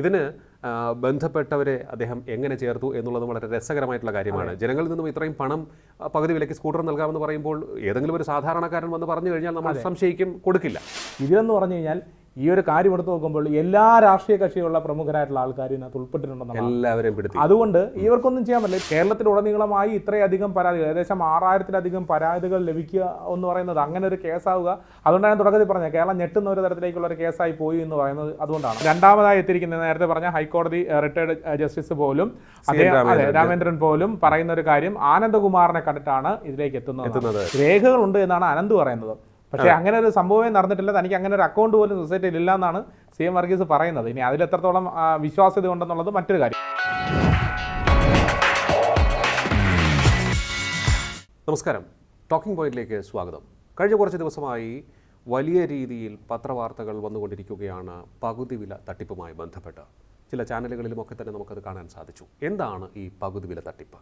ഇതിന് ബന്ധപ്പെട്ടവരെ അദ്ദേഹം എങ്ങനെ ചേർത്തു എന്നുള്ളത് വളരെ രസകരമായിട്ടുള്ള കാര്യമാണ്. ജനങ്ങളിൽ നിന്നും ഇത്രയും പണം പകുതി വിലയ്ക്ക് സ്കൂട്ടർ നൽകാമെന്ന് പറയുമ്പോൾ ഏതെങ്കിലും ഒരു സാധാരണക്കാരൻ വന്ന് പറഞ്ഞു കഴിഞ്ഞാൽ നമ്മൾ സംശയിക്കും കൊടുക്കില്ല. ഇതിലെന്ന് പറഞ്ഞു കഴിഞ്ഞാൽ ഈ ഒരു കാര്യം എടുത്തു നോക്കുമ്പോൾ എല്ലാ രാഷ്ട്രീയ കക്ഷികളുള്ള പ്രമുഖരായിട്ടുള്ള ആൾക്കാരും ഇതിനകത്ത് ഉൾപ്പെട്ടിട്ടുണ്ടെന്നാണ് എല്ലാവരെയും അതുകൊണ്ട് ഇവർക്കൊന്നും ചെയ്യാൻ പറ്റില്ല. കേരളത്തിലുടനീളമായി ഇത്രയധികം പരാതികൾ ഏകദേശം ആറായിരത്തിലധികം പരാതികൾ ലഭിക്കുക എന്ന് പറയുന്നത് അങ്ങനെ ഒരു കേസാവുക. അതുകൊണ്ടാണ് ഞാൻ തുടക്കത്തിൽ പറഞ്ഞത് കേരളം ഞെട്ടുന്ന ഒരു തരത്തിലേക്കുള്ള ഒരു കേസായി പോയി എന്ന് പറയുന്നത് അതുകൊണ്ടാണ്. രണ്ടാമതായി എത്തിയിരിക്കുന്നത് നേരത്തെ പറഞ്ഞ ഹൈക്കോടതി റിട്ടയർഡ് ജസ്റ്റിസ് പോലും അദ്ദേഹം അതെ രാമേന്ദ്രൻ. പോലും പറയുന്ന ഒരു കാര്യം ആനന്ദകുമാറിനെ കണ്ടിട്ടാണ് ഇതിലേക്ക് എത്തുന്നത്. എത്തുന്നത്. രേഖകളുണ്ട് എന്നാണ് അനന്ത് പറയുന്നത്. പക്ഷേ അങ്ങനെ ഒരു സംഭവമേ നടന്നിട്ടില്ല. തനിക്ക് അങ്ങനെ ഒരു അക്കൗണ്ട് പോലും സൊസൈറ്റിയിൽ ഇല്ല എന്നാണ് സി എം വർഗീസ് പറയുന്നത്. ഇനി അതിൽ എത്രത്തോളം വിശ്വാസ്യത ഉണ്ടെന്നുള്ളത് മറ്റൊരു കാര്യം. നമസ്കാരം. ടോക്കിംഗ് പോയിന്റിലേക്ക് സ്വാഗതം. കഴിഞ്ഞ കുറച്ച് ദിവസമായി വലിയ രീതിയിൽ പത്രവാർത്തകൾ വന്നുകൊണ്ടിരിക്കുകയാണ് പകുതി വില തട്ടിപ്പുമായി ബന്ധപ്പെട്ട്. ചില ചാനലുകളിലുമൊക്കെ തന്നെ നമുക്കത് കാണാൻ സാധിച്ചു. എന്താണ് ഈ പകുതി വില തട്ടിപ്പ്?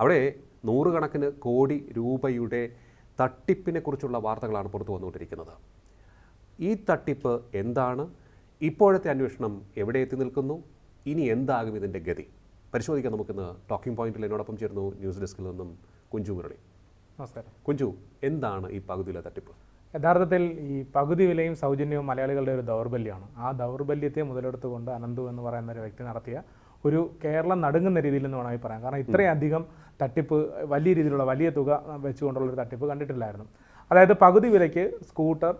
അവിടെ നൂറുകണക്കിന് കോടി രൂപയുടെ തട്ടിപ്പിനെ കുറിച്ചുള്ള വാർത്തകളാണ് പുറത്തു വന്നുകൊണ്ടിരിക്കുന്നത്. ഈ തട്ടിപ്പ് എന്താണ്? ഇപ്പോഴത്തെ അന്വേഷണം എവിടെ എത്തി നിൽക്കുന്നു? ഇനി എന്താകും ഇതിന്റെ ഗതി? പരിശോധിക്കാൻ നമുക്കിന്ന് ടോക്കിംഗ് പോയിന്റിൽ എന്നോടൊപ്പം ചേർന്നു ന്യൂസ് ഡെസ്കിൽ നിന്നും കുഞ്ചു മുരളി. നമസ്കാരം. കുഞ്ചു എന്താണ് ഈ പകുതിയിലെ തട്ടിപ്പ്? യഥാർത്ഥത്തിൽ ഈ പകുതി വിലയും സൗജന്യവും മലയാളികളുടെ ഒരു ദൗർബല്യമാണ്. ആ ദൗർബല്യത്തെ മുതലെടുത്തുകൊണ്ട് അനന്തു എന്ന് പറയുന്ന ഒരു വ്യക്തി നടത്തിയ ഒരു കേരളം നടുങ്ങുന്ന രീതിയിൽ എന്ന് വേണമെങ്കിൽ പറയാം. കാരണം ഇത്രയധികം തട്ടിപ്പ് വലിയ രീതിയിലുള്ള വലിയ തുക വെച്ചുകൊണ്ടുള്ള ഒരു തട്ടിപ്പ് കണ്ടിട്ടില്ലായിരുന്നു. അതായത് പകുതി വിലയ്ക്ക് സ്കൂട്ടർ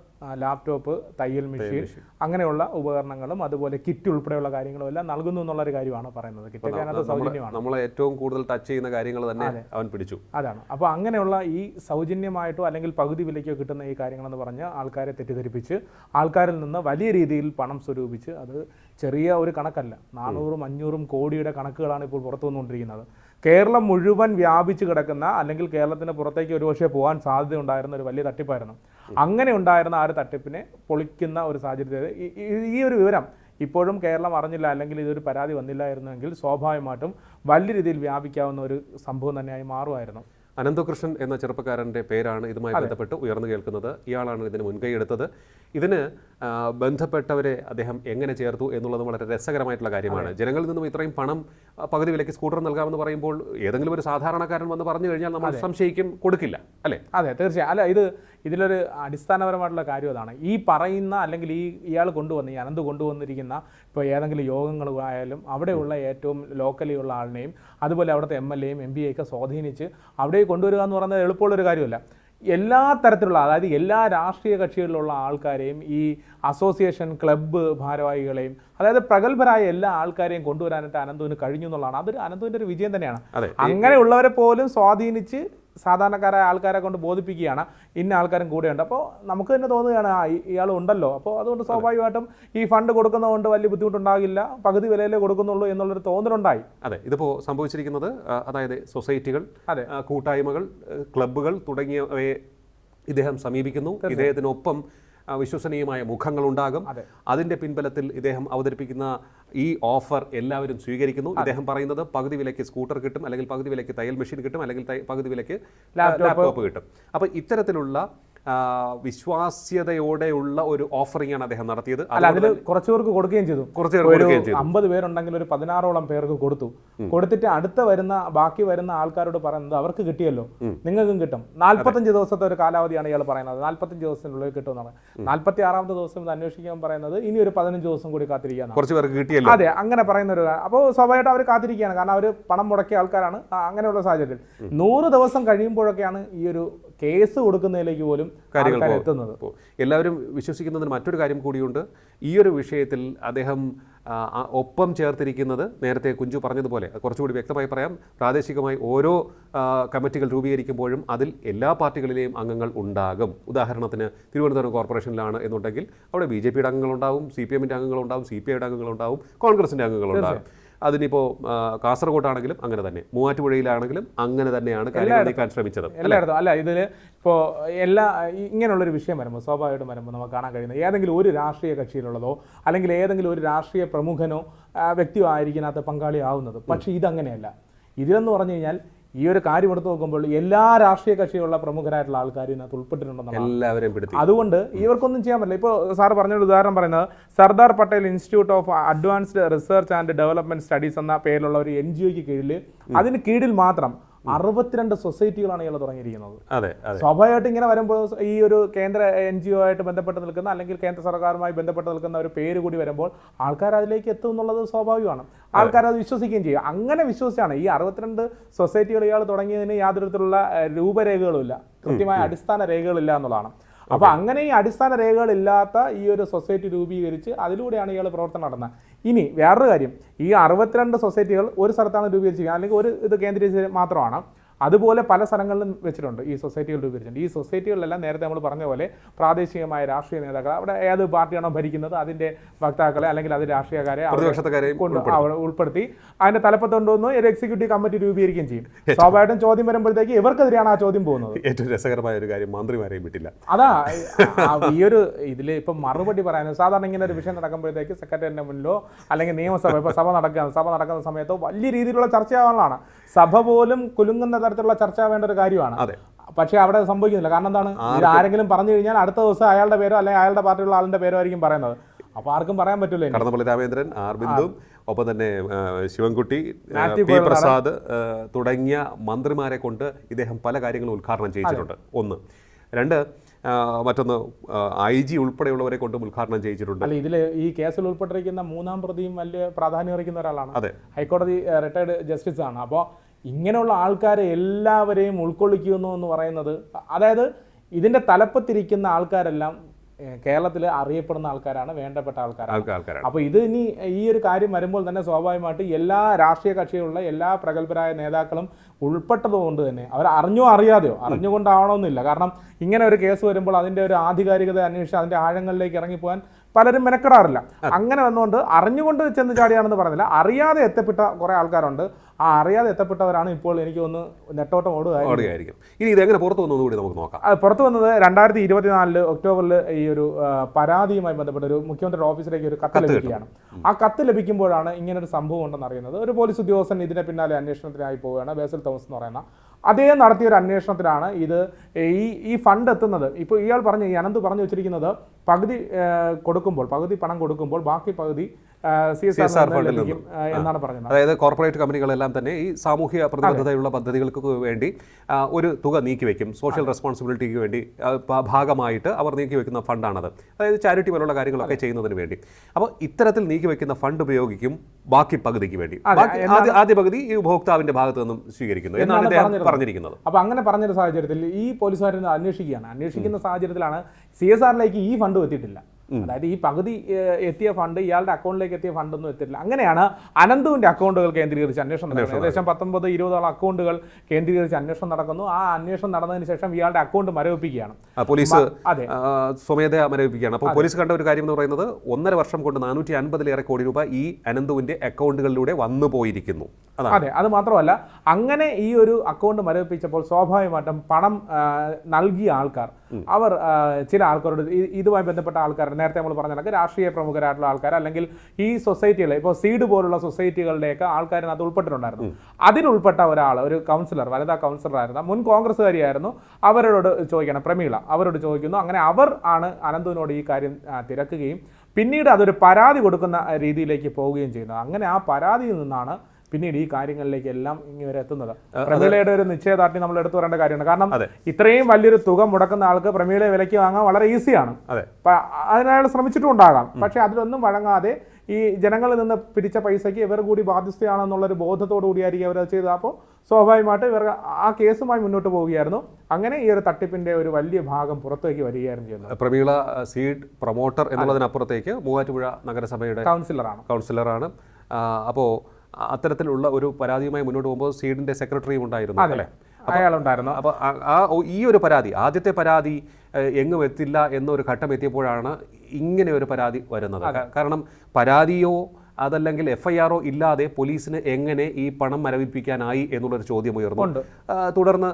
ലാപ്ടോപ്പ് തയ്യൽ മെഷീൻ അങ്ങനെയുള്ള ഉപകരണങ്ങളും അതുപോലെ കിറ്റ് ഉൾപ്പെടെയുള്ള കാര്യങ്ങളും എല്ലാം നൽകുന്നു എന്നുള്ള ഒരു കാര്യമാണ് പറയുന്നത്. കിറ്റൊക്കെ അതിനകത്ത് സൗജന്യമാണ്. നമ്മൾ ഏറ്റവും കൂടുതൽ ടച്ച് ചെയ്യുന്ന കാര്യങ്ങൾ തന്നെ അവൻ പിടിച്ചു. അതാണ്. അപ്പോൾ അങ്ങനെയുള്ള ഈ സൗജന്യമായിട്ടോ അല്ലെങ്കിൽ പകുതി വിലയ്ക്കോ കിട്ടുന്ന ഈ കാര്യങ്ങളെന്ന് പറഞ്ഞ് ആൾക്കാരെ തെറ്റിദ്ധരിപ്പിച്ച് ആൾക്കാരിൽ നിന്ന് വലിയ രീതിയിൽ പണം സ്വരൂപിച്ച് അത് ചെറിയ ഒരു കണക്കല്ല. നാനൂറും അഞ്ഞൂറും കോടിയുടെ കണക്കുകളാണ് ഇപ്പോൾ പുറത്തു വന്നുകൊണ്ടിരിക്കുന്നത് കേരളം മുഴുവൻ വ്യാപിച്ചു കിടക്കുന്ന അല്ലെങ്കിൽ കേരളത്തിന് പുറത്തേക്ക് ഒരുപക്ഷെ പോകാൻ സാധ്യത ഉണ്ടായിരുന്ന ഒരു വലിയ തട്ടിപ്പായിരുന്നു. അങ്ങനെ ഉണ്ടായിരുന്ന ആ ഒരു തട്ടിപ്പിനെ പൊളിക്കുന്ന ഒരു സാഹചര്യത്തിൽ ഈ- ഒരു വിവരം ഇപ്പോഴും കേരളം അറിഞ്ഞില്ല അല്ലെങ്കിൽ ഇതൊരു പരാതി വന്നില്ലായിരുന്നുവെങ്കിൽ സ്വാഭാവികമായിട്ടും വലിയ രീതിയിൽ വ്യാപിക്കാവുന്ന ഒരു സംഭവം തന്നെയായി മാറുമായിരുന്നു. അനന്തകൃഷ്ണൻ എന്ന ചെറുപ്പക്കാരന്റെ പേരാണ് ഇതുമായി ബന്ധപ്പെട്ട് ഉയർന്നു കേൾക്കുന്നത്. ഇയാളാണ് ഇതിന് മുൻകൈ എടുത്തത്. ഇതിന് ബന്ധപ്പെട്ടവരെ അദ്ദേഹം എങ്ങനെ ചേർത്തു എന്നുള്ളത് വളരെ രസകരമായിട്ടുള്ള കാര്യമാണ്. ജനങ്ങളിൽ നിന്നും ഇത്രയും പണം പകുതി വിലയ്ക്ക് സ്കൂട്ടർ നൽകാമെന്ന് പറയുമ്പോൾ ഏതെങ്കിലും ഒരു സാധാരണക്കാരൻ വന്ന് പറഞ്ഞു കഴിഞ്ഞാൽ നമ്മൾ സംശയിക്കും കൊടുക്കില്ല അല്ലേ? അതെ തീർച്ചയായും. അല്ല ഇത് ഇതിലൊരു അടിസ്ഥാനപരമായിട്ടുള്ള കാര്യം അതാണ് ഈ പറയുന്ന അല്ലെങ്കിൽ ഈ ഇയാൾ കൊണ്ടുവന്ന ഈ അനന്ത് കൊണ്ടുവന്നിരിക്കുന്ന ഇപ്പോൾ ഏതെങ്കിലും യോഗങ്ങൾ ആയാലും അവിടെയുള്ള ഏറ്റവും ലോക്കലിയുള്ള ആളിനെയും അതുപോലെ അവിടുത്തെ എം എൽ എയും എം പി ഒക്കെ സ്വാധീനിച്ച് അവിടെ കൊണ്ടുവരിക എന്ന് പറയുന്നത് എളുപ്പമുള്ളൊരു കാര്യമല്ല. എല്ലാ തരത്തിലുള്ള അതായത് എല്ലാ രാഷ്ട്രീയ കക്ഷികളിലുള്ള ആൾക്കാരെയും ഈ അസോസിയേഷൻ ക്ലബ്ബ് ഭാരവാഹികളെയും അതായത് പ്രഗത്ഭരായ എല്ലാ ആൾക്കാരെയും കൊണ്ടുവരാനായിട്ട് അനന്തുവിന് കഴിഞ്ഞു എന്നുള്ളതാണ്. അതൊരു അനന്തുവിന്റെ ഒരു വിജയം തന്നെയാണ്. അങ്ങനെയുള്ളവരെ പോലും സ്വാധീനിച്ച് സാധാരണക്കാരായ ആൾക്കാരെ കൊണ്ട് ബോധിപ്പിക്കുകയാണ്. ഇന്ന ആൾക്കാരും കൂടെയുണ്ട്. അപ്പോൾ നമുക്ക് തന്നെ തോന്നുകയാണ് ആ ഇയാൾ ഉണ്ടല്ലോ. അപ്പോൾ അതുകൊണ്ട് സ്വാഭാവികമായിട്ടും ഈ ഫണ്ട് കൊടുക്കുന്നതുകൊണ്ട് വലിയ ബുദ്ധിമുട്ടുണ്ടാകില്ല. പകുതി വിലയിലേ കൊടുക്കുന്നുള്ളൂ എന്നുള്ളൊരു തോന്നലുണ്ടായി. അതെ. ഇതിപ്പോൾ സംഭവിച്ചിരിക്കുന്നത് അതായത് സൊസൈറ്റികൾ അതെ. കൂട്ടായ്മകൾ ക്ലബ്ബുകൾ തുടങ്ങിയവയെ ഇദ്ദേഹം സമീപിക്കുന്നു. ഇദ്ദേഹത്തിനൊപ്പം വിശ്വസനീയമായ മുഖങ്ങളുണ്ടാകും. അതെ. അതിന്റെ പിൻബലത്തിൽ ഇദ്ദേഹം അവതരിപ്പിക്കുന്ന ഈ ഓഫർ എല്ലാവരും സ്വീകരിക്കുന്നു. ഇദ്ദേഹം പറയുന്നത് പകുതി വിലയ്ക്ക് സ്കൂട്ടർ കിട്ടും അല്ലെങ്കിൽ പകുതി വിലയ്ക്ക് തയ്യൽ മെഷീൻ കിട്ടും അല്ലെങ്കിൽ പകുതി വിലയ്ക്ക് ലാപ്ടോപ്പ് കിട്ടും. അപ്പോൾ ഇത്തരത്തിലുള്ള വിശ്വാസ്യതയോടെയുള്ള ഒരു ഓഫറിംഗ് ആണ് അദ്ദേഹം നടത്തിയത്. അല്ല അതിൽ കുറച്ച് പേർക്ക് കൊടുക്കുകയും ചെയ്തു. കുറച്ച് പേർക്ക് അമ്പത് പേരുണ്ടെങ്കിൽ ഒരു പതിനാറോളം പേർക്ക് കൊടുത്തു. കൊടുത്തിട്ട് അടുത്ത വരുന്ന ബാക്കി വരുന്ന ആൾക്കാരോട് പറയുന്നത് അവർക്ക് കിട്ടിയല്ലോ. നിങ്ങൾക്കും കിട്ടും. നാല്പത്തഞ്ച് ദിവസത്തെ ഒരു കാലാവധിയാണ് ഇയാൾ പറയുന്നത്. നാല്പത്തഞ്ച് ദിവസത്തിനുള്ളിൽ കിട്ടുമെന്നാണ്. നാല്പത്തി ആറാമത്തെ ദിവസം ഇത് അന്വേഷിക്കാൻ പറയുന്നത് ഇനി ഒരു പതിനഞ്ച് ദിവസം കൂടി കാത്തിരിക്കുകയാണ്. കുറച്ച് പേർക്ക് കിട്ടിയല്ലോ. അതെ അങ്ങനെ പറയുന്ന ഒരു അപ്പോൾ സ്വാഭാവികമായിട്ട് അവർ കാത്തിരിക്കുകയാണ്. കാരണം അവർ പണം മുടക്കിയ ആൾക്കാരാണ്. അങ്ങനെയുള്ള സാഹചര്യത്തിൽ. നൂറ് ദിവസം കഴിയുമ്പോഴൊക്കെയാണ് ഈ ഒരു കേസ് കൊടുക്കുന്നതിലേക്ക് പോലും കാര്യങ്ങൾ എത്തുന്നത്. എല്ലാവരും വിശ്വസിക്കുന്നതിന് മറ്റൊരു കാര്യം കൂടിയുണ്ട്. ഈ ഒരു വിഷയത്തിൽ അദ്ദേഹം ഒപ്പം ചേർത്തിരിക്കുന്നത് നേരത്തെ കുഞ്ചു പറഞ്ഞതുപോലെ കുറച്ചുകൂടി വ്യക്തമായി പറയാം. പ്രാദേശികമായി ഓരോ കമ്മിറ്റികൾ രൂപീകരിക്കുമ്പോഴും അതിൽ എല്ലാ പാർട്ടികളിലെയും അംഗങ്ങൾ ഉണ്ടാകും. ഉദാഹരണത്തിന് തിരുവനന്തപുരം കോർപ്പറേഷനിലാണ് എന്നുണ്ടെങ്കിൽ അവിടെ ബി ജെ പിയുടെ അംഗങ്ങളുണ്ടാവും സി പി എമ്മിന്റെ അംഗങ്ങളുണ്ടാവും സി പി ഐയുടെ അംഗങ്ങളുണ്ടാവും കോൺഗ്രസിന്റെ അംഗങ്ങളുണ്ടാവും. അതിനിപ്പോൾ ആ, കാസർഗോട്ടാണെങ്കിലും അങ്ങനെ തന്നെ. മൂവാറ്റുപുഴയിലാണെങ്കിലും അങ്ങനെ തന്നെയാണ് കാര്യങ്ങൾ നീക്കാൻ ശ്രമിച്ചത്. എല്ലായിടത്തും. അല്ല ഇതിൽ ഇപ്പോൾ എല്ലാ ഇങ്ങനെയുള്ളൊരു വിഷയം വരുമ്പോൾ സ്വാഭാവികമായിട്ടും വരുമ്പോൾ നമുക്ക് കാണാൻ കഴിയുന്നത് ഏതെങ്കിലും ഒരു രാഷ്ട്രീയ കക്ഷിയിലുള്ളതോ അല്ലെങ്കിൽ ഏതെങ്കിലും ഒരു രാഷ്ട്രീയ പ്രമുഖനോ വ്യക്തിയോ ആയിരിക്കും അതിനകത്ത് പങ്കാളിയാവുന്നത്. പക്ഷേ ഇതങ്ങനെയല്ല. ഇതിലെന്ന് പറഞ്ഞു കഴിഞ്ഞാൽ ഈ ഒരു കാര്യം എടുത്തു നോക്കുമ്പോൾ എല്ലാ രാഷ്ട്രീയ കക്ഷിയുള്ള പ്രമുഖരായിട്ടുള്ള ആൾക്കാരും ഇതിനകത്ത് ഉൾപ്പെട്ടിട്ടുണ്ടെന്നാണ് അതുകൊണ്ട് ഇവർക്കൊന്നും ചെയ്യാൻ പറ്റില്ല. ഇപ്പോൾ സാർ പറഞ്ഞൊരു ഉദാഹരണം പറയുന്നത് Sardar Patel institute of advanced research and development studies എന്ന പേരിലുള്ള ഒരു എൻ ജി ഒക്ക് കീഴിൽ അതിന് കീഴിൽ മാത്രം അറുപത്തിരണ്ട് സൊസൈറ്റികളാണ് ഇയാൾ തുടങ്ങിയിരിക്കുന്നത്. അതെ സ്വാഭാവികമായിട്ട് ഇങ്ങനെ വരുമ്പോൾ ഈ ഒരു കേന്ദ്ര എൻ ജി ഒ ആയിട്ട് ബന്ധപ്പെട്ട് നിൽക്കുന്ന അല്ലെങ്കിൽ കേന്ദ്ര സർക്കാരുമായി ബന്ധപ്പെട്ട് നിൽക്കുന്ന ഒരു പേര് കൂടി വരുമ്പോൾ ആൾക്കാർ അതിലേക്ക് എത്തും എന്നുള്ളത് സ്വാഭാവികമാണ്. ആൾക്കാർ അത് വിശ്വസിക്കുകയും ചെയ്യും. അങ്ങനെ വിശ്വസിച്ചാണ് ഈ അറുപത്തിരണ്ട് സൊസൈറ്റികൾ ഇയാൾ തുടങ്ങിയതിന് യാതൊരു തരത്തിലുള്ള ഇല്ല. രൂപരേഖകളുമില്ല കൃത്യമായ അടിസ്ഥാന രേഖകളില്ല എന്നുള്ളതാണ്. അപ്പൊ അങ്ങനെ ഈ അടിസ്ഥാന രേഖകളില്ലാത്ത ഈ ഒരു സൊസൈറ്റി രൂപീകരിച്ച് അതിലൂടെയാണ് ഇയാൾ പ്രവർത്തനം നടന്നത്. ഇനി വേറൊരു കാര്യം ഈ അറുപത്തിരണ്ട് സൊസൈറ്റികൾ ഒരു സ്ഥലത്താണ് രൂപീകരിച്ചിരിക്കുന്നത്. അല്ലെങ്കിൽ ഒരു ഇത് കേന്ദ്രീകരിച്ച് മാത്രമാണ്. അതുപോലെ പല സ്ഥലങ്ങളിലും വെച്ചിട്ടുണ്ട് ഈ സൊസൈറ്റികൾ രൂപീകരിച്ചിട്ടുണ്ട് ഈ സൊസൈറ്റികളിലെല്ലാം നേരത്തെ നമ്മൾ പറഞ്ഞ പോലെ പ്രാദേശികമായ രാഷ്ട്രീയ നേതാക്കൾ അവിടെ ഏത് പാർട്ടിയാണോ ഭരിക്കുന്നത് അതിന്റെ വക്താക്കളെ അല്ലെങ്കിൽ അത് രാഷ്ട്രീയക്കാരെ ഉൾപ്പെടുത്തി. അതിന്റെ തലപ്പത്തുണ്ടോന്ന് ഒരു എക്സിക്യൂട്ടീവ് കമ്മിറ്റി രൂപീകരിക്കുകയും ചെയ്യും. സ്വാഭാവികമായിട്ടും ചോദ്യം വരുമ്പോഴത്തേക്ക് ഇവർക്കെതിരെയാണ് ആ ചോദ്യം പോകുന്നത്. ഏറ്റവും രസകരമായ ഒരു കാര്യം മന്ത്രിമാരെയും വിട്ടില്ല. അതാ ഈ ഒരു ഇതിൽ ഇപ്പം മറുപടി പറയാൻ സാധാരണ ഇങ്ങനെ ഒരു വിഷയം നടക്കുമ്പോഴത്തേക്ക് സെക്രട്ടറിന്റെ മുന്നിലോ അല്ലെങ്കിൽ നിയമസഭ ഇപ്പൊ സഭ നടക്കുക സഭ നടക്കുന്ന സമയത്തോ വലിയ രീതിയിലുള്ള ചർച്ചയാവാനുള്ളതാണ്. സഭ പോലും കുലുങ്ങുന്ന തരത്തിലുള്ള ചർച്ച വേണ്ട ഒരു കാര്യമാണ്. അതെ. പക്ഷേ അവിടെ സംഭവിക്കുന്നില്ല. കാരണം എന്താണ്? ഇത് ആരെങ്കിലും പറഞ്ഞു കഴിഞ്ഞാൽ അടുത്ത ദിവസം അയാളുടെ പേരോ അല്ലെങ്കിൽ അയാളുടെ പാർട്ടിയുള്ള ആളിന്റെ പേരോ ആയിരിക്കും പറയുന്നത്. അപ്പൊ ആർക്കും പറയാൻ പറ്റില്ല കടന്നപ്പള്ളി രാമേന്ദ്രൻ ആർബിന്ദും ഒപ്പം തന്നെ ശിവൻകുട്ടി പി പ്രസാദ് തുടങ്ങിയ മന്ത്രിമാരെ കൊണ്ട് ഇദ്ദേഹം പല കാര്യങ്ങളും ഉദ്ഘാടനം ചെയ്യിച്ചിട്ടുണ്ട്. ഒന്ന്. രണ്ട് മറ്റൊന്ന് ഐ ജി ഉൾപ്പെടെയുള്ളവരെ കൊണ്ടും ഉദ്ഘാടനം ചെയ്യിച്ചിട്ടുണ്ട്. അല്ല ഇതിൽ ഈ കേസിൽ ഉൾപ്പെട്ടിരിക്കുന്ന മൂന്നാം പ്രതിയും വലിയ പ്രാധാന്യം അറിയിക്കുന്ന ഒരാളാണ്. അതെ. ഹൈക്കോടതി റിട്ടയർഡ് ജസ്റ്റിസ് ആണ്. അപ്പോൾ ഇങ്ങനെയുള്ള ആൾക്കാരെ എല്ലാവരെയും ഉൾക്കൊള്ളിക്കുന്നു എന്ന് പറയുന്നത് അതായത് ഇതിന്റെ തലപ്പത്തിരിക്കുന്ന ആൾക്കാരെല്ലാം കേരളത്തിൽ അറിയപ്പെടുന്ന ആൾക്കാരാണ് വേണ്ടപ്പെട്ട ആൾക്കാരാണ്. അപ്പോൾ ഇത് ഇനി ഈ ഒരു കാര്യം വരുമ്പോൾ തന്നെ സ്വാഭാവികമായിട്ട് എല്ലാ രാഷ്ട്രീയ കക്ഷികളുള്ള എല്ലാ പ്രഗത്ഭരായ നേതാക്കളും ഉൾപ്പെട്ടതുകൊണ്ട് തന്നെ അവർ അറിഞ്ഞോ അറിയാതെയോ അറിഞ്ഞുകൊണ്ടാവണമെന്നില്ല. കാരണം ഇങ്ങനെ ഒരു കേസ് വരുമ്പോൾ അതിന്റെ ഒരു ആധികാരികത അന്വേഷിച്ച് അതിന്റെ ആഴങ്ങളിലേക്ക് ഇറങ്ങിപ്പോകാൻ പലരും മെനക്കെടാറില്ല. അങ്ങനെ വന്നുകൊണ്ട് അറിഞ്ഞുകൊണ്ട് ചെന്ന് ചാടിയാണെന്ന് പറഞ്ഞില്ല. അറിയാതെ എത്തപ്പെട്ട കുറേ ആൾക്കാരുണ്ട്. ആ അറിയാതെ എത്തപ്പെട്ടവരാണ് ഇപ്പോൾ എനിക്ക് ഒന്ന് നെട്ടോട്ടം ഓടുക ഓടുകയായിരിക്കും. ഇനി ഇതെങ്ങനെ പുറത്തു വന്നു കൂടി നമുക്ക് നോക്കാം. അത് പുറത്തു വന്നത് രണ്ടായിരത്തി ഇരുപത്തിനാലിൽ ഒക്ടോബറിൽ ഈ ഒരു പരാതിയുമായി ബന്ധപ്പെട്ട ഒരു മുഖ്യമന്ത്രിയുടെ ഓഫീസിലേക്ക് ഒരു കത്ത് ലഭിക്കുകയാണ്. ആ കത്ത് ലഭിക്കുമ്പോഴാണ് ഇങ്ങനെ ഒരു സംഭവം ഉണ്ടെന്ന് അറിയുന്നത്. ഒരു പോലീസ് ഉദ്യോഗസ്ഥൻ ഇതിനെ പിന്നാലെ അന്വേഷണത്തിനായി പോവുകയാണ്. ബേസൽ തോമസ് എന്ന് പറയുന്ന. അദ്ദേഹം നടത്തിയ ഒരു അന്വേഷണത്തിലാണ് ഇത് ഈ ഈ ഫണ്ട് എത്തുന്നത്. ഇപ്പോൾ ഇയാൾ പറഞ്ഞു ഈ അനന്ത് പറഞ്ഞു വെച്ചിരിക്കുന്നത് പകുതി കൊടുക്കുമ്പോൾ പകുതി പണം കൊടുക്കുമ്പോൾ ബാക്കി പകുതി എന്നാണ് പറഞ്ഞത്. അതായത് കോർപ്പറേറ്റ് കമ്പനികളെല്ലാം തന്നെ ഈ സാമൂഹ്യ പ്രതിബദ്ധതയുള്ള പദ്ധതികൾക്ക് വേണ്ടി ഒരു തുക നീക്കിവെക്കും സോഷ്യൽ റെസ്പോൺസിബിലിറ്റിക്ക് വേണ്ടി ഭാഗമായിട്ട് അവർ നീക്കിവെക്കുന്ന ഫണ്ടാണത്. അതായത് ചാരിറ്റി പോലുള്ള കാര്യങ്ങളൊക്കെ ചെയ്യുന്നതിന് വേണ്ടി. അപ്പോൾ ഇത്തരത്തിൽ നീക്കിവെക്കുന്ന ഫണ്ട് ഉപയോഗിക്കും ബാക്കി പകുതിക്ക് വേണ്ടി. ആദ്യ പകുതി ഈ ഉപഭോക്താവിന്റെ ഭാഗത്ത് നിന്നും സ്വീകരിക്കുന്നു എന്നാണ് അദ്ദേഹം പറഞ്ഞിരിക്കുന്നത്. അപ്പൊ അങ്ങനെ പറഞ്ഞൊരു സാഹചര്യത്തിൽ ഈ പോലീസുകാരൻ അന്വേഷിക്കുകയാണ്. അന്വേഷിക്കുന്ന സാഹചര്യത്തിലാണ് സി എസ് ആറിലേക്ക് ഈ ഫണ്ട് എത്തിയിട്ടില്ല. അതായത് ഈ പകുതി എത്തിയ ഫണ്ട് ഇയാളുടെ അക്കൗണ്ടിലേക്ക് എത്തിയ ഫണ്ടൊന്നും എത്തിയിട്ടില്ല. അങ്ങനെയാണ് അനന്തുവിന്റെ അക്കൗണ്ടുകൾ കേന്ദ്രീകരിച്ച് അന്വേഷണം നടക്കുന്നത്. ഏകദേശം പത്തൊമ്പത് ഇരുപതോളം അക്കൗണ്ടുകൾ കേന്ദ്രീകരിച്ച് അന്വേഷണം നടക്കുന്നു. ആ അന്വേഷണം നടന്നതിന് ശേഷം ഇയാളുടെ അക്കൗണ്ട് മരവിപ്പിക്കുകയാണ്. പോലീസ് അതെ. സ്വമേധയാ മരവിപ്പിക്കുകയാണ്. അപ്പോൾ പോലീസ് കണ്ട ഒരു കാര്യം എന്ന് പറയുന്നത് ഒന്നര വർഷം കൊണ്ട് നാനൂറ്റി അൻപതിലേറെ കോടി രൂപ ഈ അനന്തുവിന്റെ അക്കൗണ്ടുകളിലൂടെ വന്നു പോയിരിക്കുന്നു. അതെ അത് മാത്രമല്ല അങ്ങനെ ഈ ഒരു അക്കൗണ്ട് മരവിപ്പിച്ചപ്പോൾ സ്വാഭാവികമായിട്ടും പണം നൽകിയ ആൾക്കാർ അവർ ചില ആൾക്കാരോട് ഇതുമായി ബന്ധപ്പെട്ട ആൾക്കാർ നേരത്തെ നമ്മൾ പറഞ്ഞ കണക്ക് രാഷ്ട്രീയ പ്രമുഖരായിട്ടുള്ള ആൾക്കാർ അല്ലെങ്കിൽ ഈ സൊസൈറ്റികളെ ഇപ്പോൾ സീഡ് പോലുള്ള സൊസൈറ്റികളുടെയൊക്കെ ആൾക്കാരിനകത്ത് ഉൾപ്പെട്ടിട്ടുണ്ടായിരുന്നു. അതിലുൾപ്പെട്ട ഒരാൾ ഒരു കൗൺസിലർ വനിതാ കൗൺസിലറായിരുന്നു. മുൻ കോൺഗ്രസ്സുകാരിയായിരുന്നു. അവരോട് ചോദിക്കണം പ്രമീള അവരോട് ചോദിക്കുന്നു. അങ്ങനെ അവർ ആണ് അനന്തുവിനോട് ഈ കാര്യം തിരക്കുകയും പിന്നീട് അതൊരു പരാതി കൊടുക്കുന്ന രീതിയിലേക്ക് പോവുകയും ചെയ്യുന്നത്. അങ്ങനെ ആ പരാതിയിൽ നിന്നാണ് പിന്നീട് ഈ കാര്യങ്ങളിലേക്ക് എല്ലാം ഇങ്ങനെ എത്തുന്നത്. പ്രമീളയുടെ ഒരു നിശ്ചയദാർഢ്യം നമ്മൾ എടുത്തു പറയേണ്ട കാര്യമാണ്. കാരണം ഇത്രയും വലിയൊരു തുക മുടക്കുന്ന ആൾക്ക് പ്രമീളയെ വിലയ്ക്ക് വാങ്ങാൻ വളരെ ഈസിയാണ് അതിനായാലും അതിനയാൾ ശ്രമിച്ചിട്ടും ഉണ്ടാകാം. പക്ഷെ അതിലൊന്നും വഴങ്ങാതെ ഈ ജനങ്ങളിൽ നിന്ന് പിരിച്ച പൈസയ്ക്ക് ഇവർ കൂടി ബാധ്യസ്ഥയാണെന്നുള്ളൊരു ബോധത്തോടു കൂടിയായിരിക്കും അവർ ചെയ്തത്. അപ്പോൾ സ്വാഭാവികമായിട്ട് ഇവർ ആ കേസുമായി മുന്നോട്ട് പോവുകയായിരുന്നു. അങ്ങനെ ഈ ഒരു തട്ടിപ്പിന്റെ ഒരു വലിയ ഭാഗം പുറത്തേക്ക് വരികയായിരുന്നു ചെയ്യുന്നത്. പ്രമീള സീഡ് പ്രൊമോട്ടർ എന്നുള്ളതിനപ്പുറത്തേക്ക് മൂവാറ്റുപുഴ നഗരസഭയുടെ കൗൺസിലറാണ്. കൗൺസിലറാണ്. അപ്പോൾ അത്തരത്തിലുള്ള ഒരു പരാതിയുമായി മുന്നോട്ട് പോകുമ്പോൾ സീഡിന്റെ സെക്രട്ടറിയും ഉണ്ടായിരുന്നു അല്ലേ? അയാളുണ്ടായിരുന്നു. അപ്പോൾ ആ ഈ ഒരു പരാതി ആദ്യത്തെ പരാതി എങ്ങും എത്തില്ല എന്നൊരു ഘട്ടം എത്തിയപ്പോഴാണ് ഇങ്ങനെ ഒരു പരാതി വരുന്നത്. കാരണം പരാതിയോ അതല്ലെങ്കിൽ എഫ് ഐ ആറോ ഇല്ലാതെ പോലീസിന് എങ്ങനെ ഈ പണം മരവിപ്പിക്കാനായി എന്നുള്ളൊരു ചോദ്യം ഉയർന്നു. തുടർന്ന്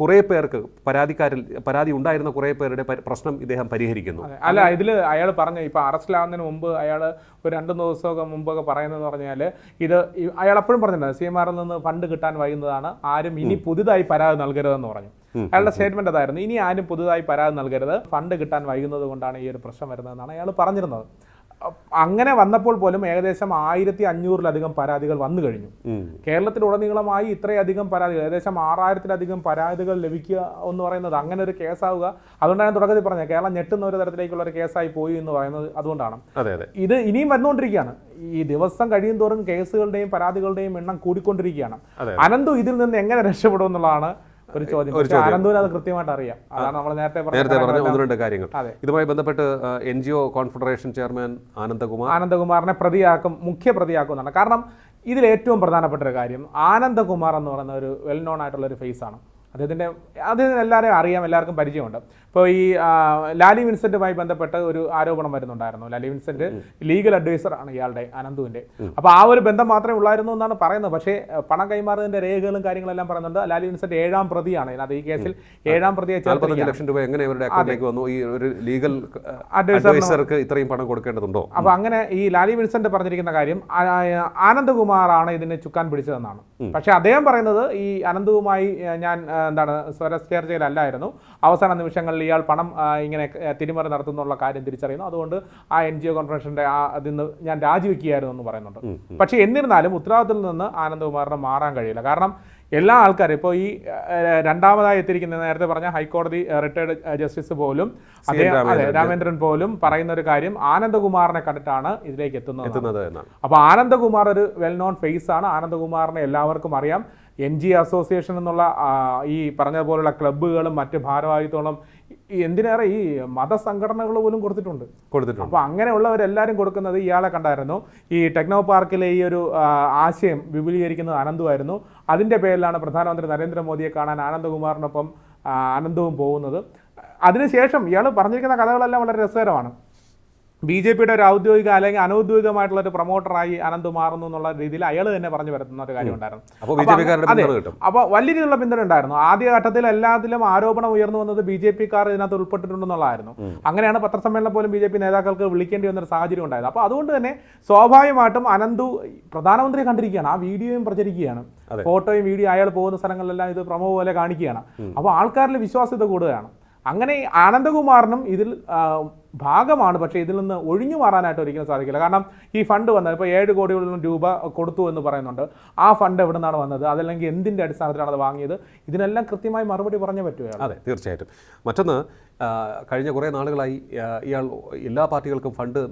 കുറേ പേർക്ക് പരാതിക്കാരിൽ പരാതി ഉണ്ടായിരുന്ന കുറേ പേരുടെ പ്രശ്നം ഇദ്ദേഹം പരിഹരിക്കുന്നു. അല്ല ഇതിൽ അയാൾ പറഞ്ഞു ഇപ്പൊ അറസ്റ്റിലാവുന്നതിന് മുമ്പ് അയാൾ ഒരു രണ്ട് ദിവസമൊക്കെ മുമ്പൊക്കെ പറയുന്നതെന്ന് പറഞ്ഞാൽ ഇത് അയാൾ എപ്പോഴും പറഞ്ഞിട്ടുണ്ട് സി എം ആറിൽ നിന്ന് ഫണ്ട് കിട്ടാൻ വൈകുന്നതാണ് ആരും ഇനി പുതുതായി പരാതി നൽകരുതെന്ന് പറഞ്ഞു. അയാളുടെ സ്റ്റേറ്റ്മെന്റ് അതായിരുന്നു ഇനി ആരും പുതുതായി പരാതി നൽകരുത് ഫണ്ട് കിട്ടാൻ വൈകുന്നത് കൊണ്ടാണ് ഈ ഒരു പ്രശ്നം വരുന്നതെന്നാണ് അയാൾ പറഞ്ഞിരുന്നത്. അങ്ങനെ വന്നപ്പോൾ പോലും ഏകദേശം ആയിരത്തി അഞ്ഞൂറിലധികം പരാതികൾ വന്നു കഴിഞ്ഞു. കേരളത്തിലുടനീളമായി ഇത്രയധികം പരാതികൾ ഏകദേശം ആറായിരത്തിലധികം പരാതികൾ ലഭിക്കുക എന്ന് പറയുന്നത് അങ്ങനെ ഒരു കേസാവുക. അതുകൊണ്ടാണ് തുടക്കത്തിൽ പറഞ്ഞത് കേരളം ഞെട്ടുന്ന ഒരു തരത്തിലേക്കുള്ള ഒരു കേസായി പോയി എന്ന് പറയുന്നത് അതുകൊണ്ടാണ്. അതെ അതെ. ഇത് ഇനിയും വന്നുകൊണ്ടിരിക്കുകയാണ്. ഈ ദിവസം കഴിയും തോറും കേസുകളുടെയും പരാതികളുടെയും എണ്ണം കൂടിക്കൊണ്ടിരിക്കുകയാണ്. അനന്തു ഇതിൽ നിന്ന് എങ്ങനെ രക്ഷപ്പെടും എന്നുള്ളതാണ് ഒരു ചോദ്യം. ഒരു ചോദ്യം. അത് കൃത്യമായിട്ട് അറിയാം. അതാണ് നമ്മൾ നേരത്തെ പറഞ്ഞ നേരത്തെ പറഞ്ഞ ഒന്ന് രണ്ട് കാര്യങ്ങൾ. ഇതുമായി ബന്ധപ്പെട്ട് N G O confederation chairman Anandakumar. ആനന്ദകുമാറിനെ പ്രതിയാക്കും മുഖ്യ പ്രതിയാക്കും എന്നാണ് കാരണം ഇതിൽ ഏറ്റവും പ്രധാനപ്പെട്ട ഒരു കാര്യം ആനന്ദകുമാർ എന്ന് പറയുന്ന ഒരു വെൽ നോൺ ആയിട്ടുള്ള ഒരു ഫേസ് ആണ്. അദ്ദേഹത്തിന്റെ അദ്ദേഹത്തിന് എല്ലാവരെയും അറിയാം എല്ലാവർക്കും പരിചയമുണ്ട്. ഇപ്പോൾ ഈ ലാലി വിൻസെന്റുമായി ബന്ധപ്പെട്ട ഒരു ആരോപണം വരുന്നുണ്ടായിരുന്നു. ലാലി വിൻസെന്റ് ലീഗൽ അഡ്വൈസർ ആണ് ഇയാളുടെ അനന്തുവിന്റെ. അപ്പോൾ ആ ഒരു ബന്ധം മാത്രമേ ഉള്ളായിരുന്നു എന്നാണ് പറയുന്നത്. പക്ഷേ പണം കൈമാറുന്നതിന്റെ രേഖകളും കാര്യങ്ങളെല്ലാം പറയുന്നുണ്ട്. ലാലി വിൻസെന്റ് ഏഴാം പ്രതിയാണ്. അത് ഈ കേസിൽ ഏഴാം പ്രതിയെ ലക്ഷം രൂപ എങ്ങനെ ഇവരുടെ അക്കൗണ്ടിലേക്ക് വന്നു? ഈ ഒരു ലീഗൽ അഡ്വൈസർക്ക് ഇത്രയും പണം കൊടുക്കേണ്ടതുണ്ടോ? അപ്പോൾ അങ്ങനെ ഈ ലാലി വിൻസെന്റ് പറഞ്ഞിരിക്കുന്ന കാര്യം ആനന്ദകുമാർ ആണ് ആനന്ദകുമാറാണ് ഇതിന് ചുക്കാൻ പിടിച്ചതെന്നാണ്. പക്ഷെ അദ്ദേഹം പറയുന്നത് ഈ അനന്തവുമായി ഞാൻ എന്താണ് സ്വരചേർച്ചയിലല്ലായിരുന്നു അവസാന നിമിഷങ്ങളിൽ ഇയാൾ പണം ഇങ്ങനെ തിരിമറി നടത്തുന്നുള്ള കാര്യം തിരിച്ചറിയുന്നു. അതുകൊണ്ട് ആ എൻ ജി ഒ കോൺഫറൻസിന്റെ ആ അതിൽ നിന്ന് ഞാൻ രാജിവെക്കുകയായിരുന്നു എന്ന് പറയുന്നുണ്ട്. പക്ഷേ എന്നിരുന്നാലും ഉത്തരവാദിത്തത്തിൽ നിന്ന് ആനന്ദകുമാറിന് മാറാൻ കഴിയില്ല. കാരണം എല്ലാ ആൾക്കാരും ഇപ്പോൾ ഈ രണ്ടാമതായി എത്തിയിരിക്കുന്ന നേരത്തെ പറഞ്ഞ ഹൈക്കോടതി റിട്ടയർഡ് ജസ്റ്റിസ് പോലും അദ്ദേഹം രാമേന്ദ്രൻ. പോലും പറയുന്ന ഒരു കാര്യം ആനന്ദകുമാറിനെ കണ്ടിട്ടാണ് ഇതിലേക്ക് എത്തുന്നത്. അപ്പോൾ ആനന്ദകുമാർ ഒരു വെൽ നോൺ ഫേസ് ആണ്. ആനന്ദകുമാറിനെ എല്ലാവർക്കും അറിയാം. എൻ ജി അസോസിയേഷൻ എന്നുള്ള ഈ പറഞ്ഞതുപോലുള്ള ക്ലബ്ബുകളും മറ്റ് ഭാരവാഹിത്വങ്ങളും ഈ എന്തിനേറെ ഈ മതസംഘടനകൾ പോലും കൊടുത്തിട്ടുണ്ട്. കൊടുത്തിട്ടുണ്ട്. അപ്പോൾ അങ്ങനെയുള്ളവരെല്ലാവരും കൊടുക്കുന്നത് ഇയാളെ കണ്ടായിരുന്നു. ഈ ടെക്നോ പാർക്കിലെ ഈ ഒരു ആശയം വിപുലീകരിക്കുന്നത് അനന്തുമായിരുന്നു അതിന്റെ പേരിലാണ് പ്രധാനമന്ത്രി നരേന്ദ്രമോദിയെ കാണാൻ ആനന്ദകുമാറിനൊപ്പം ആനന്ദവും പോകുന്നത്. അതിനുശേഷം ഇയാൾ പറഞ്ഞിരിക്കുന്ന കഥകളെല്ലാം വളരെ രസകരമാണ്. ബി ജെ പിയുടെ ഒരു ഔദ്യോഗിക അല്ലെങ്കിൽ അനൗദ്യോഗികമായിട്ടുള്ള ഒരു പ്രൊമോട്ടറായി അനന്ത് മാറുന്നു എന്നുള്ള രീതിയിൽ അയാൾ തന്നെ പറഞ്ഞു വരുത്തുന്ന ഒരു കാര്യം ഉണ്ടായിരുന്നു. അപ്പോൾ വലിയ രീതിയിലുള്ള പിന്തുണ ഉണ്ടായിരുന്നു. ആദ്യ ഘട്ടത്തിൽ എല്ലാത്തിലും ആരോപണം ഉയർന്നു വന്നത് ബി ജെ പിക്കാർ ഇതിനകത്ത് ഉൾപ്പെട്ടിട്ടുണ്ടെന്നുള്ളതായിരുന്നു അങ്ങനെയാണ് പത്രസമ്മേളനം പോലും ബി ജെ പി നേതാക്കൾക്ക് വിളിക്കേണ്ടി വന്നൊരു സാഹചര്യം ഉണ്ടായത്. അപ്പോൾ അതുകൊണ്ട് തന്നെ സ്വാഭാവികമായിട്ടും അനന്തു പ്രധാനമന്ത്രി കണ്ടിരിക്കുകയാണ്. ആ വീഡിയോയും പ്രചരിക്കുകയാണ്. ഫോട്ടോയും വീഡിയോ അയാൾ പോകുന്ന സ്ഥലങ്ങളിലെല്ലാം ഇത് പ്രമോ പോലെ കാണിക്കുകയാണ്. അപ്പോൾ ആൾക്കാരിൽ വിശ്വാസ്യത കൂടുകയാണ്. അങ്ങനെ ആനന്ദകുമാറിനും ഇതിൽ ഭാഗമാണ്. പക്ഷേ ഇതിൽ നിന്ന് ഒഴിഞ്ഞു മാറാനായിട്ട് ഒരിക്കലും സാധിക്കില്ല. കാരണം ഈ ഫണ്ട് വന്നത് ഇപ്പോൾ ഏഴ് കോടിയോളം രൂപ കൊടുത്തു എന്ന് പറയുന്നുണ്ട്. ആ ഫണ്ട് എവിടെ നിന്നാണ് വന്നത്? അതല്ലെങ്കിൽ എന്തിന്റെ അടിസ്ഥാനത്തിലാണ് അത് വാങ്ങിയത്? ഇതിനെല്ലാം കൃത്യമായി മറുപടി പറഞ്ഞേ പറ്റുകയാണ് അതെ തീർച്ചയായിട്ടും. മറ്റൊന്ന് കഴിഞ്ഞ കുറേ നാളുകളായി ഇയാൾ എല്ലാ പാർട്ടികൾക്കും ഫണ്ട്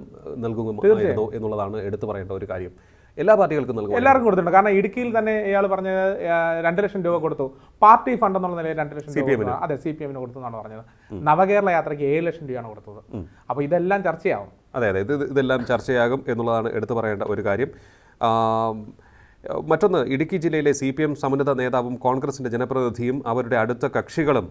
നൽകുന്നു എന്നുള്ളതാണ് എടുത്തു പറയേണ്ട ഒരു കാര്യം. എല്ലാ പാർട്ടികൾക്കും നൽകും എല്ലാവർക്കും കൊടുത്തിട്ടുണ്ട്. കാരണം ഇടുക്കിയിൽ തന്നെ ഇയാൾ പറഞ്ഞ രണ്ട് ലക്ഷം രൂപ കൊടുത്തു. പാർട്ടി ഫണ്ട് എന്നുള്ള നിലയിൽ രണ്ട് ലക്ഷം രൂപ അതെ സി പി എമ്മിന് കൊടുത്തു എന്നാണ് പറഞ്ഞത് നവകേരള യാത്രയ്ക്ക് ഏഴ് ലക്ഷം രൂപയാണ് കൊടുത്തത്. അപ്പോൾ ഇതെല്ലാം ചർച്ചയാകും അതെ അതെ. ഇത് ഇതെല്ലാം ചർച്ചയാകും എന്നുള്ളതാണ് എടുത്തു പറയേണ്ട ഒരു കാര്യം. മറ്റൊന്ന് ഇടുക്കി ജില്ലയിലെ സി പി എം സമുന്നത നേതാവും കോൺഗ്രസിന്റെ ജനപ്രതിനിധിയും അവരുടെ അടുത്ത കക്ഷികളും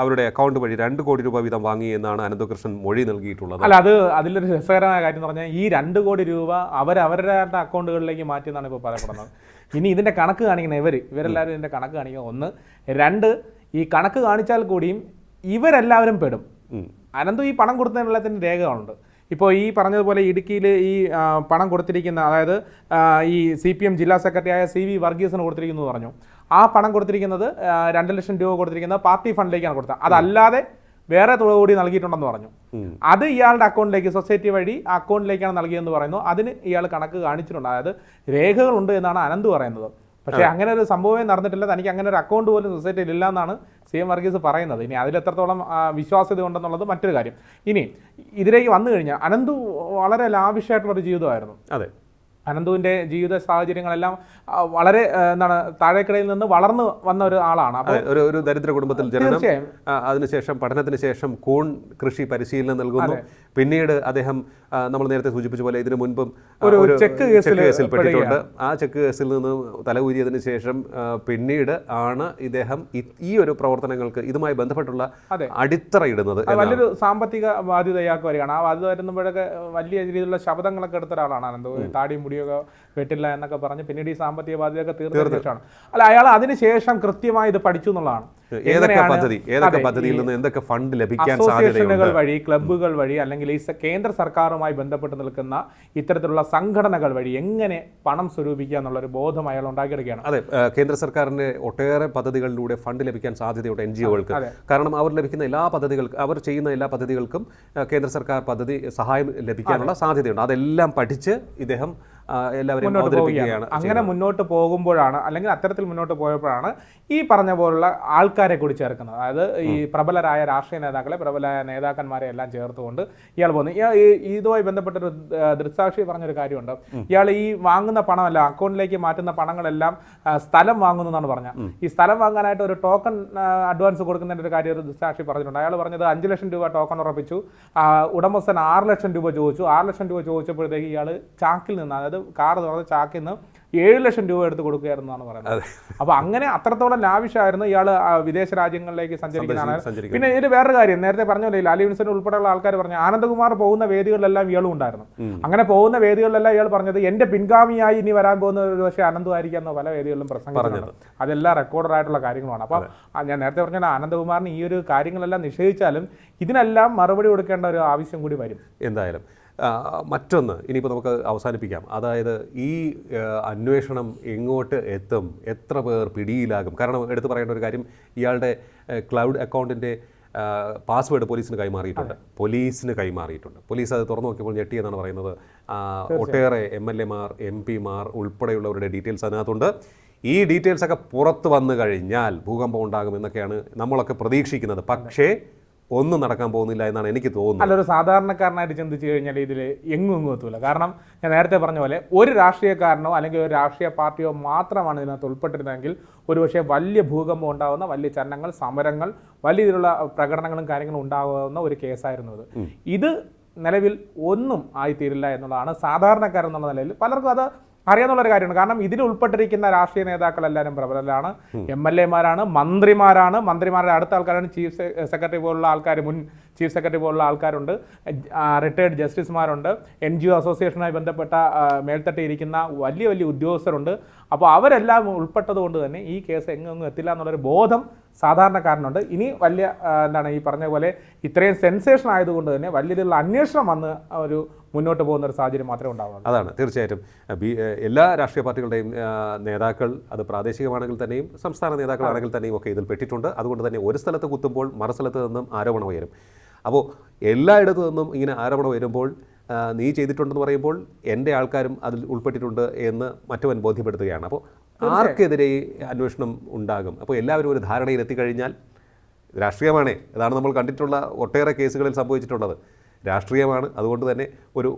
അവരുടെ അക്കൗണ്ട് വഴി രണ്ട് കോടി രൂപ വീതം വാങ്ങി എന്നാണ് അനന്തകൃഷ്ണൻ മൊഴി നൽകിയിട്ടുള്ളത്. അല്ല അത് അതിലൊരു രസകരമായ കാര്യം എന്ന് പറഞ്ഞാൽ ഈ രണ്ട് കോടി രൂപ അവർ അവരുടെ അക്കൗണ്ടുകളിലേക്ക് മാറ്റിയെന്നാണ് ഇപ്പോൾ പറയപ്പെടുന്നത്. ഇനി ഇതിന്റെ കണക്ക് കാണിക്കുന്ന ഇവർ ഇവരെല്ലാവരും ഇതിന്റെ കണക്ക് കാണിക്കുക ഒന്ന്. രണ്ട് ഈ കണക്ക് കാണിച്ചാൽ കൂടിയും ഇവരെല്ലാവരും പെടും. അനന്തു ഈ പണം കൊടുത്തതിനുള്ളതിന്റെ രേഖകളുണ്ട്. ഇപ്പോൾ ഈ പറഞ്ഞതുപോലെ ഇടുക്കിയിൽ ഈ പണം കൊടുത്തിരിക്കുന്ന അതായത് ഈ സി പി എം ജില്ലാ സെക്രട്ടറിയായ സി വി വർഗീസിന് കൊടുത്തിരിക്കുന്നു പറഞ്ഞു. ആ പണം കൊടുത്തിരിക്കുന്നത് രണ്ട് ലക്ഷം രൂപ കൊടുത്തിരിക്കുന്നത് പാർട്ടി ഫണ്ടിലേക്കാണ് കൊടുത്തത്. അതല്ലാതെ വേറെ തുക കൂടി നൽകിയിട്ടുണ്ടെന്ന് പറഞ്ഞു. അത് ഇയാളുടെ അക്കൗണ്ടിലേക്ക് സൊസൈറ്റി വഴി അക്കൗണ്ടിലേക്കാണ് നൽകിയെന്ന് പറയുന്നു. അതിന് ഇയാൾ കണക്ക് കാണിച്ചിട്ടുണ്ട്. അതായത് രേഖകളുണ്ട് എന്നാണ് അനന്ത് പറയുന്നത്. പക്ഷേ അങ്ങനെ ഒരു സംഭവമേ നടന്നിട്ടില്ല. തനിക്ക് അങ്ങനെ ഒരു അക്കൗണ്ട് പോലും സൊസൈറ്റിയിൽ ഇല്ല എന്നാണ് സി എം വർഗീസ് പറയുന്നത്. ഇനി അതിൽ എത്രത്തോളം വിശ്വാസ്യത ഉണ്ടെന്നുള്ളത് മറ്റൊരു കാര്യം. ഇനി ഇതിലേക്ക് വന്നു കഴിഞ്ഞാൽ അനന്തു വളരെ ലാവിഷായിട്ടുള്ള ഒരു ജീവിതമായിരുന്നു. അതെ. അനന്തുവിന്റെ ജീവിത സാഹചര്യങ്ങളെല്ലാം വളരെ എന്താണ് താഴേക്കടയിൽ നിന്ന് വളർന്നു വന്ന ഒരു ആളാണ്. ഒരു ഒരു ദരിദ്ര കുടുംബത്തിൽ ജനനം അതിനുശേഷം പഠനത്തിന് ശേഷം കൂൺ കൃഷി പരിശീലനം നൽകുന്നു. പിന്നീട് അദ്ദേഹം നമ്മൾ നേരത്തെ സൂചിപ്പിച്ച പോലെ ഇതിനു മുൻപും ഒരു ചെക്ക് കേസിൽ പെട്ടിട്ടുണ്ട്. ആ ചെക്ക് കേസിൽ നിന്ന് തലകൂരിയതിന് ശേഷം പിന്നീട് ആണ് ഇദ്ദേഹം ഈ ഒരു പ്രവർത്തനങ്ങൾക്ക് ഇതുമായി ബന്ധപ്പെട്ടുള്ള അതെ. അടിത്തറ ഇടുന്നത് അത് വലിയൊരു സാമ്പത്തിക ബാധ്യതയാക്കി വരികയാണ്. ആ ബാധ്യത വരുമ്പോഴൊക്കെ വലിയ രീതിയിലുള്ള ശബ്ദങ്ങളൊക്കെ എടുത്ത ഒരാളാണ്. എന്തോ താടിയും മുടിയൊക്കെ വെട്ടില്ല എന്നൊക്കെ പറഞ്ഞ് പിന്നീട് ഈ സാമ്പത്തിക ബാധ്യതയൊക്കെ തീർന്നു. ശേഷമാണ് അല്ല അയാൾ അതിനുശേഷം കൃത്യമായി ഇത് പഠിച്ചു എന്നുള്ളതാണ്. ഏതൊക്കെ പദ്ധതി ഏതൊക്കെ പദ്ധതിയിൽ നിന്ന് എന്തൊക്കെ ഫണ്ട് ലഭിക്കാൻ അസോസിയേഷനുകൾ സാധ്യതയുണ്ട് വഴി ക്ലബ്ബുകൾ വഴി അല്ലെങ്കിൽ ഈ കേന്ദ്ര സർക്കാരുമായി ബന്ധപ്പെട്ട് നിൽക്കുന്ന ഇത്തരത്തിലുള്ള സംഘടനകൾ വഴി എങ്ങനെ പണം സ്വരൂപിക്കുക എന്നുള്ള ഒരു ബോധം അയാൾ ഉണ്ടാക്കിയെടുക്കുകയാണ്. അതെ കേന്ദ്ര സർക്കാരിന്റെ ഒട്ടേറെ പദ്ധതികളിലൂടെ ഫണ്ട് ലഭിക്കാൻ സാധ്യതയുണ്ട് എൻ ജി ഒകൾക്ക് കാരണം അവർ ലഭിക്കുന്ന എല്ലാ പദ്ധതികൾക്കും അവർ ചെയ്യുന്ന എല്ലാ പദ്ധതികൾക്കും കേന്ദ്ര സർക്കാർ പദ്ധതി സഹായം ലഭിക്കാനുള്ള സാധ്യതയുണ്ട്. അതെല്ലാം പഠിച്ച് ഇദ്ദേഹം പോവുകയാണ്. അവതരിപ്പിക്കുകയാണ് അങ്ങനെ മുന്നോട്ട് പോകുമ്പോഴാണ് അല്ലെങ്കിൽ അത്തരത്തിൽ മുന്നോട്ട് പോയപ്പോഴാണ് ഈ പറഞ്ഞ പോലുള്ള ആൾക്കാരെ കൂടി ചേർക്കുന്നത്. അതായത് ഈ പ്രബലരായ രാഷ്ട്രീയ നേതാക്കളെ പ്രബലരായ നേതാക്കന്മാരെ എല്ലാം ചേർത്തുകൊണ്ട് ഇയാൾ പോകുന്നു. ഇയാൾ ഇതുമായി ബന്ധപ്പെട്ടൊരു ഒരു ദൃക്സാക്ഷി പറഞ്ഞൊരു കാര്യമുണ്ട്. ഇയാൾ ഈ വാങ്ങുന്ന പണമല്ല അക്കൗണ്ടിലേക്ക് മാറ്റുന്ന പണങ്ങളെല്ലാം സ്ഥലം വാങ്ങുന്നു എന്നാണ് പറഞ്ഞത്. ഈ സ്ഥലം വാങ്ങാനായിട്ട് ഒരു ടോക്കൺ അഡ്വാൻസ് കൊടുക്കുന്നതിന്റെ ഒരു കാര്യം ഒരു ദൃക്സാക്ഷി പറഞ്ഞിട്ടുണ്ട്. അയാൾ പറഞ്ഞത് അഞ്ച് ലക്ഷം രൂപ ടോക്കൺ ഉറപ്പിച്ചു. ഉടമസ്ഥൻ ആറ് ലക്ഷം രൂപ ചോദിച്ചു. ആറ് ലക്ഷം രൂപ ചോദിച്ചപ്പോഴത്തേക്ക് ഇയാൾ ചാക്കിൽ നിന്ന് അതായത് കാർ തുറന്ന് ചാക്കിൽ നിന്ന് ഏഴ് ലക്ഷം രൂപ എടുത്ത് കൊടുക്കുകയായിരുന്നു എന്നാണ് പറയുന്നത് അപ്പൊ അങ്ങനെ അത്രത്തോളം ലാവിഷായിരുന്നു ഇയാൾ വിദേശ രാജ്യങ്ങളിലേക്ക് സഞ്ചരിക്കുന്നതാണ് പിന്നെ ഇതിൽ വേറൊരു കാര്യം നേരത്തെ പറഞ്ഞ പോലെ ലാലി വിൻസെന്റ് ഉൾപ്പെടെയുള്ള ആൾക്കാർ പറഞ്ഞു ആനന്ദകുമാർ പോകുന്ന വേദികളിലെല്ലാം ഇയാളും ഉണ്ടായിരുന്നു. അങ്ങനെ പോകുന്ന വേദികളിലെല്ലാം ഇയാൾ പറഞ്ഞത് എന്റെ പിൻഗാമിയായി ഇനി വരാൻ പോകുന്ന ഒരു പക്ഷേ അനന്തമായിരിക്കാം എന്ന പല വേദികളിലും പ്രസംഗിച്ചിട്ടുണ്ട് അതെല്ലാം റെക്കോർഡായിട്ടുള്ള കാര്യങ്ങളാണ്. അപ്പോൾ ഞാൻ നേരത്തെ പറഞ്ഞ ആനന്ദകുമാറിന് ഈ ഒരു കാര്യങ്ങളെല്ലാം നിഷേധിച്ചാലും ഇതിനെല്ലാം മറുപടി കൊടുക്കേണ്ട ഒരു ആവശ്യം കൂടി വരും. എന്തായാലും. മറ്റൊന്ന് ഇനിയിപ്പോൾ നമുക്ക് അവസാനിപ്പിക്കാം. അതായത് ഈ അന്വേഷണം എങ്ങോട്ട് എത്തും? എത്ര പേർ പിടിയിലാകും? കാരണം എടുത്തു പറയേണ്ട ഒരു കാര്യം ഇയാളുടെ ക്ലൗഡ് അക്കൗണ്ടിന്റെ പാസ്വേഡ് പോലീസിന് കൈമാറിയിട്ടുണ്ട്. പോലീസിന് കൈമാറിയിട്ടുണ്ട്. പോലീസ് അത് തുറന്നു നോക്കിയപ്പോൾ ഞെട്ടിയെന്നാണ് പറയുന്നത്. ഒട്ടേറെ എം എൽ എമാർ എം പിമാർ ഉൾപ്പെടെയുള്ളവരുടെ ഡീറ്റെയിൽസ് അതിനകത്തുണ്ട്. ഈ ഡീറ്റെയിൽസ് ഒക്കെ പുറത്ത് വന്നു കഴിഞ്ഞാൽ ഭൂകമ്പം ഉണ്ടാകുമെന്നൊക്കെയാണ് നമ്മളൊക്കെ പ്രതീക്ഷിക്കുന്നത്. പക്ഷേ ഒന്നും നടക്കാൻ പോകുന്നില്ല എന്നാണ് എനിക്ക് തോന്നുന്നത്. അല്ല ഒരു സാധാരണക്കാരനായിട്ട് ചിന്തിച്ചു കഴിഞ്ഞാൽ ഇതിൽ എങ്ങും എങ്ങും എത്തൂല. കാരണം ഞാൻ നേരത്തെ പറഞ്ഞ പോലെ ഒരു രാഷ്ട്രീയക്കാരനോ അല്ലെങ്കിൽ ഒരു രാഷ്ട്രീയ പാർട്ടിയോ മാത്രമാണ് ഇതിനകത്ത് ഉൾപ്പെട്ടിരുന്നതെങ്കിൽ ഒരുപക്ഷെ വലിയ ഭൂകമ്പം ഉണ്ടാകുന്ന വലിയ ചലനങ്ങൾ സമരങ്ങൾ വലിയ രീതിയിലുള്ള പ്രകടനങ്ങളും കാര്യങ്ങളും ഉണ്ടാകുന്ന ഒരു കേസായിരുന്നു ഇത് ഇത് നിലവിൽ ഒന്നും ആയിത്തീരില്ല എന്നുള്ളതാണ് സാധാരണക്കാരെന്നുള്ള നിലയിൽ പലർക്കും അത് അറിയാവുന്ന കാര്യമാണ് കാരണം ഇതിൽ ഉൾപ്പെട്ടിരിക്കുന്ന രാഷ്ട്രീയ നേതാക്കൾ എല്ലാവരും പ്രബലരാണ്. M L എമാരാണ് മന്ത്രിമാരാണ്. മന്ത്രിമാരുടെ അടുത്ത ആൾക്കാരാണ് ചീഫ് സെക്രട്ടറി പോലുള്ള ആൾക്കാർ മുൻ ചീഫ് സെക്രട്ടറി പോലുള്ള ആൾക്കാരുണ്ട്. റിട്ടയർഡ് ജസ്റ്റിസ്മാരുണ്ട് എൻ ജി ഒ അസോസിയേഷനുമായി ബന്ധപ്പെട്ട മേൽത്തട്ടിയിരിക്കുന്ന ഇരിക്കുന്ന വലിയ വലിയ ഉദ്യോഗസ്ഥരുണ്ട്. അപ്പോൾ അവരെല്ലാം ഉൾപ്പെട്ടതുകൊണ്ട് തന്നെ ഈ കേസ് എങ്ങൊന്നും എത്തില്ല എന്നുള്ളൊരു ബോധം സാധാരണക്കാരനുണ്ട്. ഇനി വലിയ എന്താണ് ഈ പറഞ്ഞ പോലെ ഇത്രയും സെൻസേഷൻ ആയതുകൊണ്ട് തന്നെ വലിയ രീതിയിലുള്ള അന്വേഷണം വന്ന് ഒരു മുന്നോട്ട് പോകുന്ന ഒരു സാഹചര്യം മാത്രമേ ഉണ്ടാവുള്ളൂ. അതാണ് തീർച്ചയായിട്ടും. ബി എല്ലാ രാഷ്ട്രീയ പാർട്ടികളുടെയും നേതാക്കൾ അത് പ്രാദേശികമാണെങ്കിൽ തന്നെയും സംസ്ഥാന നേതാക്കളാണെങ്കിൽ തന്നെയും ഒക്കെ ഇതിൽ പെട്ടിട്ടുണ്ട്. അതുകൊണ്ട് തന്നെ ഒരു സ്ഥലത്ത് കുത്തുമ്പോൾ മറു സ്ഥലത്ത് നിന്നും ആരോപണം ഉയരും. അപ്പോൾ എല്ലായിടത്തു നിന്നും ഇങ്ങനെ ആരോപണം വരുമ്പോൾ നീ ചെയ്തിട്ടുണ്ടെന്ന് പറയുമ്പോൾ എന്റെ ആൾക്കാരും അതിൽ ഉൾപ്പെട്ടിട്ടുണ്ട് എന്ന് മറ്റവൻ ബോധ്യപ്പെടുത്തുകയാണ്. അപ്പോൾ ആർക്കെതിരെ അന്വേഷണം ഉണ്ടാകും? അപ്പോൾ എല്ലാവരും ഒരു ധാരണയിൽ എത്തിക്കഴിഞ്ഞാൽ രാഷ്ട്രീയമാണേ. ഇതാണ് നമ്മൾ കണ്ടിട്ടുള്ള ഒട്ടേറെ കേസുകളിൽ സംഭവിച്ചിട്ടുള്ളത്. രാഷ്ട്രീയമാണ്. അതുകൊണ്ട് തന്നെ ഒരു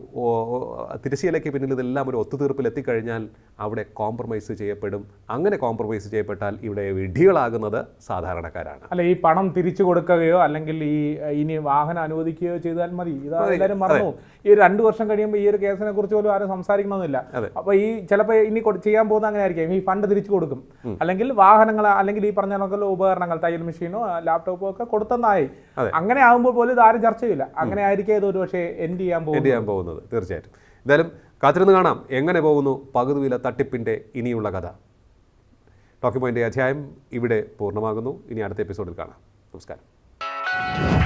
തിരശ്ശീലയ്ക്ക് പിന്നിൽ ഇതെല്ലാം ഒരു ഒത്തുതീർപ്പിലെത്തിക്കഴിഞ്ഞാൽ അവിടെ കോംപ്രമൈസ് ചെയ്യപ്പെടും. അങ്ങനെ കോംപ്രമൈസ് ചെയ്യപ്പെട്ടാൽ ഇവിടെ വിഡ്ഢികളാകുന്നത് സാധാരണക്കാരാണ്. അല്ല ഈ പണം തിരിച്ചു കൊടുക്കുകയോ അല്ലെങ്കിൽ ഈ ഇനി വാഹനം അനുവദിക്കുകയോ ചെയ്താൽ മതി. ഇതാ എല്ലാവരും മറന്നു ഈ രണ്ടു വർഷം കഴിയുമ്പോൾ ഈ ഒരു കേസിനെ കുറിച്ച് പോലും ആരും സംസാരിക്കണമെന്നില്ല. അപ്പോൾ അപ്പൊ ഈ ചിലപ്പോൾ ഇനി ചെയ്യാൻ പോകുന്ന അങ്ങനെ ആയിരിക്കും. ഈ ഫണ്ട് തിരിച്ചു കൊടുക്കും. അല്ലെങ്കിൽ വാഹനങ്ങൾ അല്ലെങ്കിൽ ഈ പറഞ്ഞ കണക്കുള്ള ഉപകരണങ്ങൾ തയ്യൽ മെഷീനോ ലാപ്ടോപ്പോ ഒക്കെ കൊടുത്തെന്നായി. അങ്ങനെ ആകുമ്പോൾ പോലും ഇത് ആരും ചർച്ച ചെയ്യില്ല. അങ്ങനെ ആയിരിക്കും ഇത് ഒരു പക്ഷേ എൻഡ് ചെയ്യാൻ പോകും എൻഡ് ചെയ്യാൻ പോകുന്നത്. തീർച്ചയായിട്ടും. എന്തായാലും കാത്തിരുന്ന് കാണാം എങ്ങനെ പോകുന്നു പകുതി വില തട്ടിപ്പിന്റെ ഇനിയുള്ള കഥ. ടോക്കി പോയിന്റെ അധ്യായം ഇവിടെ പൂർണമാകുന്നു. ഇനി അടുത്ത എപ്പിസോഡിൽ കാണാം. നമസ്കാരം.